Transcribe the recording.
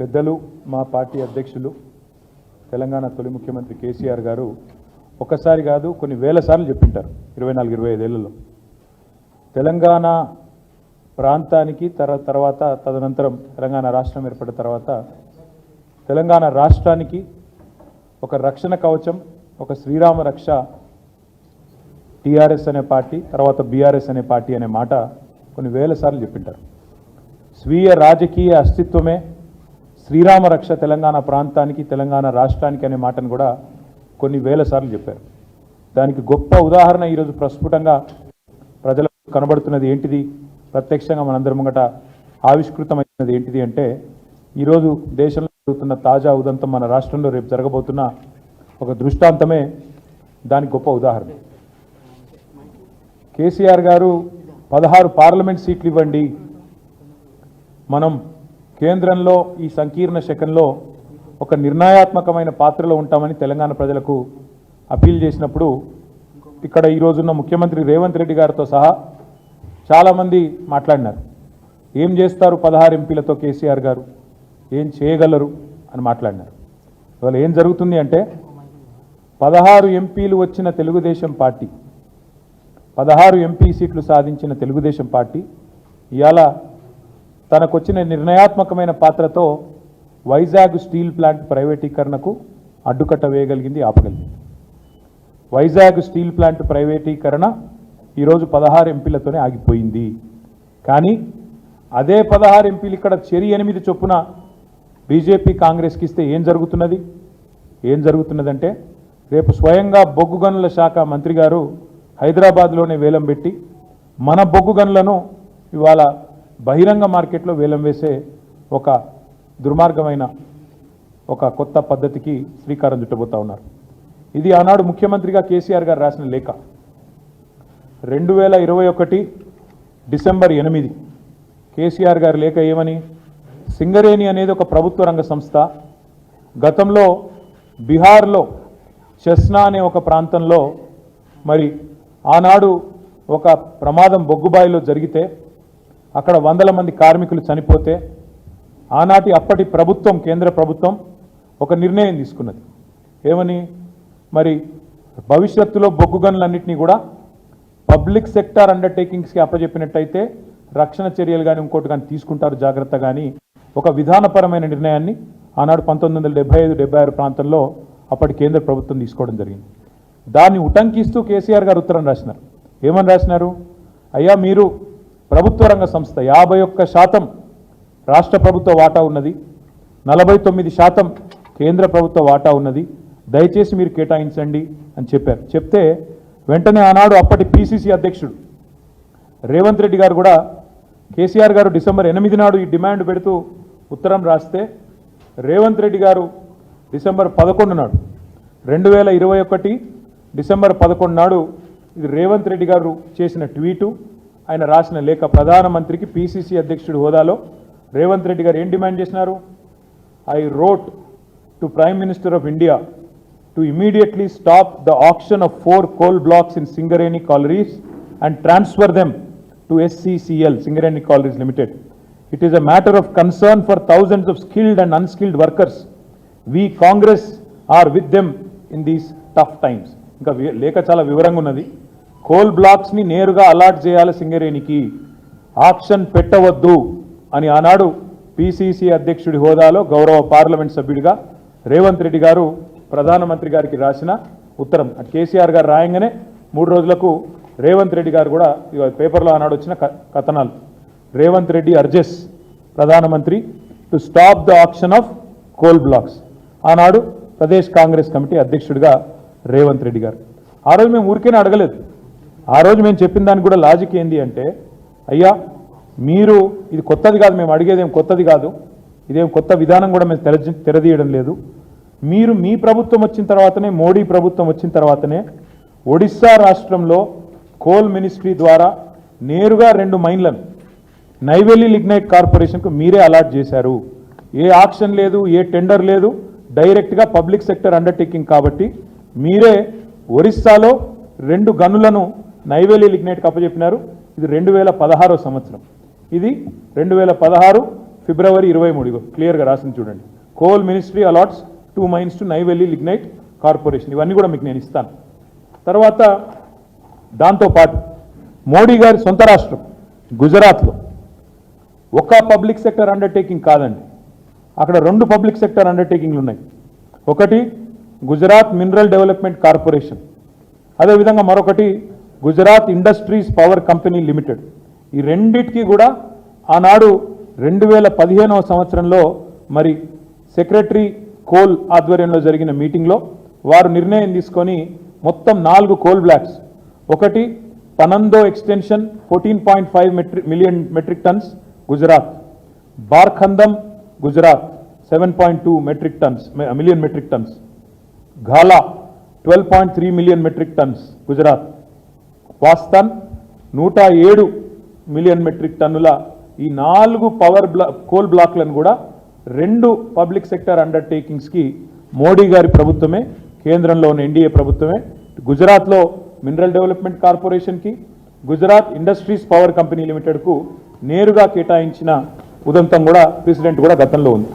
పెద్దలు మా పార్టీ అధ్యక్షులు తెలంగాణ తొలి ముఖ్యమంత్రి కేసీఆర్ గారు ఒకసారి కాదు కొన్ని వేల సార్లు చెప్పింటారు ఇరవై నాలుగు ఇరవై ఐదేళ్ళలో తెలంగాణ ప్రాంతానికి తర తర్వాత తదనంతరం తెలంగాణ రాష్ట్రం ఏర్పడిన తర్వాత తెలంగాణ రాష్ట్రానికి ఒక రక్షణ కవచం ఒక శ్రీరామ రక్ష టీఆర్ఎస్ అనే పార్టీ తర్వాత బీఆర్ఎస్ అనే పార్టీ అనే మాట కొన్ని వేల సార్లు చెప్పింటారు. స్వీయ రాజకీయ అస్తిత్వమే శ్రీరామ రక్ష తెలంగాణ ప్రాంతానికి తెలంగాణ రాష్ట్రానికి అనే మాటను కూడా కొన్ని వేల సార్లు చెప్పారు. దానికి గొప్ప ఉదాహరణ ఈరోజు ప్రస్ఫుటంగా ప్రజలకు కనబడుతున్నది ఏంటిది? ప్రత్యక్షంగా మనందరి ముంగట ఆవిష్కృతమైనది ఏంటిది అంటే ఈరోజు దేశంలో జరుగుతున్న తాజా ఉదంతం మన రాష్ట్రంలో రేపు జరగబోతున్న ఒక దృష్టాంతమే దానికి గొప్ప ఉదాహరణ. కేసీఆర్ గారు పదహారు పార్లమెంట్ సీట్లు ఇవ్వండి. మనం కేంద్రంలో ఈ సంకీర్ణ శకంలో ఒక నిర్ణయాత్మకమైన పాత్రలో ఉంటామని తెలంగాణ ప్రజలకు అప్పీల్ చేసినప్పుడు ఇక్కడ ఈ రోజున్న ముఖ్యమంత్రి రేవంత్ రెడ్డి గారితో సహా చాలామంది మాట్లాడినారు. ఏం చేస్తారు పదహారు ఎంపీలతో కేసీఆర్ గారు? ఏం చేయగలరు? అని మాట్లాడినారు. ఇవాళ ఏం జరుగుతుంది అంటే పదహారు ఎంపీలు వచ్చిన తెలుగుదేశం పార్టీ పదహారు ఎంపీ సీట్లు సాధించిన తెలుగుదేశం పార్టీ ఇవాళ తనకొచ్చిన నిర్ణయాత్మకమైన పాత్రతో వైజాగ్ స్టీల్ ప్లాంట్ ప్రైవేటీకరణకు అడ్డుకట్ట వేయగలిగింది ఆపగలిగింది. వైజాగ్ స్టీల్ ప్లాంట్ ప్రైవేటీకరణ ఈరోజు పదహారు ఎంపీలతోనే ఆగిపోయింది. కానీ అదే పదహారు ఎంపీలు ఇక్కడ చెరి ఎనిమిది చొప్పున బీజేపీ కాంగ్రెస్కి ఇస్తే ఏం జరుగుతున్నది? ఏం జరుగుతున్నదంటే రేపు స్వయంగా బొగ్గు గనుల శాఖ మంత్రి గారు హైదరాబాద్లోనే వేలం పెట్టి మన బొగ్గు గనులను ఇవాళ బహిరంగ మార్కెట్లో వేలం వేసే ఒక దుర్మార్గమైన ఒక కొత్త పద్ధతికి శ్రీకారం చుట్టబోతా ఉన్నారు. ఇది ఆనాడు ముఖ్యమంత్రిగా కేసీఆర్ గారు రాసిన లేఖ. రెండు వేల ఇరవై ఒకటి డిసెంబర్ ఎనిమిది కేసీఆర్ గారి లేఖ ఏమని? సింగరేణి అనేది ఒక ప్రభుత్వ రంగ సంస్థ. గతంలో బీహార్లో చెస్నా అనే ఒక ప్రాంతంలో మరి ఆనాడు ఒక ప్రమాదం బొగ్గుబాయిలో జరిగితే అక్కడ వందల మంది కార్మికులు చనిపోతే ఆనాటి అప్పటి ప్రభుత్వం కేంద్ర ప్రభుత్వం ఒక నిర్ణయం తీసుకున్నది. ఏమని? మరి భవిష్యత్తులో బొగ్గు గనులన్నింటినీ కూడా పబ్లిక్ సెక్టార్ అండర్టేకింగ్స్కి అప్పచెప్పినట్టయితే రక్షణ చర్యలు కానీ ఇంకోటి కానీ తీసుకుంటారు జాగ్రత్త కానీ ఒక విధానపరమైన నిర్ణయాన్ని ఆనాడు పంతొమ్మిది వందల డెబ్బై ఐదు డెబ్బై ఆరు ప్రాంతంలో అప్పటి కేంద్ర ప్రభుత్వం తీసుకోవడం జరిగింది. దాన్ని ఉటంకిస్తూ కేసీఆర్ గారు ఉత్తరం రాసినారు. ఏమని రాసినారు? అయ్యా మీరు ప్రభుత్వ రంగ సంస్థ యాభై ఒక్క శాతం రాష్ట్ర ప్రభుత్వ వాటా ఉన్నది. నలభై తొమ్మిది శాతం కేంద్ర ప్రభుత్వ వాటా ఉన్నది. దయచేసి మీరు కేటాయించండి అని చెప్పారు. చెప్తే వెంటనే ఆనాడు అప్పటి పిసిసి అధ్యక్షుడు రేవంత్ రెడ్డి గారు కూడా కేసీఆర్ గారు డిసెంబర్ ఎనిమిది నాడు ఈ డిమాండ్ పెడుతూ ఉత్తరం రాస్తే రేవంత్ రెడ్డి గారు డిసెంబర్ పదకొండు నాడు రెండు వేల ఇరవై ఒకటి డిసెంబర్ పదకొండు నాడు ఇది రేవంత్ రెడ్డి గారు చేసిన ట్వీటు. ఆయన రాసిన లేఖ ప్రధానమంత్రికి పిసిసి అధ్యక్షుడు హోదాలో రేవంత్ రెడ్డి గారు ఏం డిమాండ్ చేసినారు? I wrote to prime minister of India to immediately stop the auction of four coal blocks in Singareni collieries and transfer them to SCCL Singareni collieries limited it is a matter of concern for thousands of skilled and unskilled workers we Congress are with them in these tough times ఇంకా లేఖ చాలా వివరంగా ఉన్నది. Coal బ్లాక్స్ని నేరుగా allot చేయాలి సింగరేణికి. Option పెట్టవద్దు అని ఆనాడు పిసిసి అధ్యక్షుడి హోదాలో గౌరవ పార్లమెంట్ సభ్యుడిగా రేవంత్ రెడ్డి గారు ప్రధానమంత్రి గారికి రాసిన ఉత్తరం. అటు కేసీఆర్ గారు రాయంగానే మూడు రోజులకు రేవంత్ రెడ్డి గారు కూడా పేపర్లో ఆనాడు వచ్చిన క- కథనాలు. రేవంత్ రెడ్డి అర్జెస్ ప్రధానమంత్రి to stop the auction of coal blocks. ఆనాడు ప్రదేశ్ కాంగ్రెస్ కమిటీ అధ్యక్షుడిగా రేవంత్ రెడ్డి గారు. ఆ రోజు మేము ఊరికేనే అడగలేదు. ఆ రోజు మేము చెప్పిన దానికి కూడా లాజిక్ ఏంది అంటే అయ్యా మీరు ఇది కొత్తది కాదు మేము అడిగేది ఏం కొత్తది కాదు ఇదేం కొత్త విధానం కూడా మేము తెర తెరదీయడం లేదు. మీరు మీ ప్రభుత్వం వచ్చిన తర్వాతనే మోడీ ప్రభుత్వం వచ్చిన తర్వాతనే ఒడిస్సా రాష్ట్రంలో కోల్ మినిస్ట్రీ ద్వారా నేరుగా రెండు మైన్లను నైవేలి లిగ్నైట్ కార్పొరేషన్కు మీరే అలాట్ చేశారు. ఏ ఆక్షన్ లేదు ఏ టెండర్ లేదు డైరెక్ట్గా పబ్లిక్ సెక్టర్ అండర్టేకింగ్ కాబట్టి మీరే ఒరిస్సాలో రెండు గనులను నైవేలి లిగ్నైట్కి అప్పచెప్పినారు. ఇది రెండు వేల పదహారో సంవత్సరం. ఇది రెండు వేల పదహారు ఫిబ్రవరి ఇరవై మూడు. క్లియర్గా రాసింది చూడండి. Coal ministry allots two mines to Neyveli lignite corporation. ఇవన్నీ కూడా మీకు నేను ఇస్తాను. తర్వాత దాంతోపాటు మోడీ గారి సొంత రాష్ట్రం గుజరాత్లో. ఒక పబ్లిక్ సెక్టర్ అండర్టేకింగ్ కాదండి. అక్కడ రెండు పబ్లిక్ సెక్టర్ అండర్టేకింగ్లు ఉన్నాయి. ఒకటి గుజరాత్ మినరల్ డెవలప్మెంట్ కార్పొరేషన్. అదేవిధంగా మరొకటి Gujarat industries power company limited. ఈ రెండిటికి కూడా ఆనాడు రెండు వేల పదిహేనవ సంవత్సరంలో మరి సెక్రటరీ కోల్ ఆధ్వర్యంలో జరిగిన మీటింగ్లో వారు నిర్ణయం తీసుకొని మొత్తం నాలుగు కోల్ బ్లాక్స్ ఒకటి పనందో extension fourteen point five metric million metric tons Gujarat బార్ఖందం Gujarat seven point two metric tons million metric tons ఘాలా twelve point three million metric tons Gujarat. వాస్తాన్ నూట ఏడు మిలియన్ మెట్రిక్ టన్నుల ఈ నాలుగు పవర్ బ్లా కోల్ బ్లాక్లను కూడా రెండు public sector అండర్టేకింగ్స్కి Modi గారి ప్రభుత్వమే కేంద్రంలో ఉన్న ఎన్డీఏ ప్రభుత్వమే గుజరాత్లో మినరల్ డెవలప్మెంట్ కార్పొరేషన్కి గుజరాత్ ఇండస్ట్రీస్ పవర్ కంపెనీ లిమిటెడ్కు నేరుగా కేటాయించిన ఉదంతం కూడా ప్రెసిడెంట్ కూడా గతంలో ఉంది.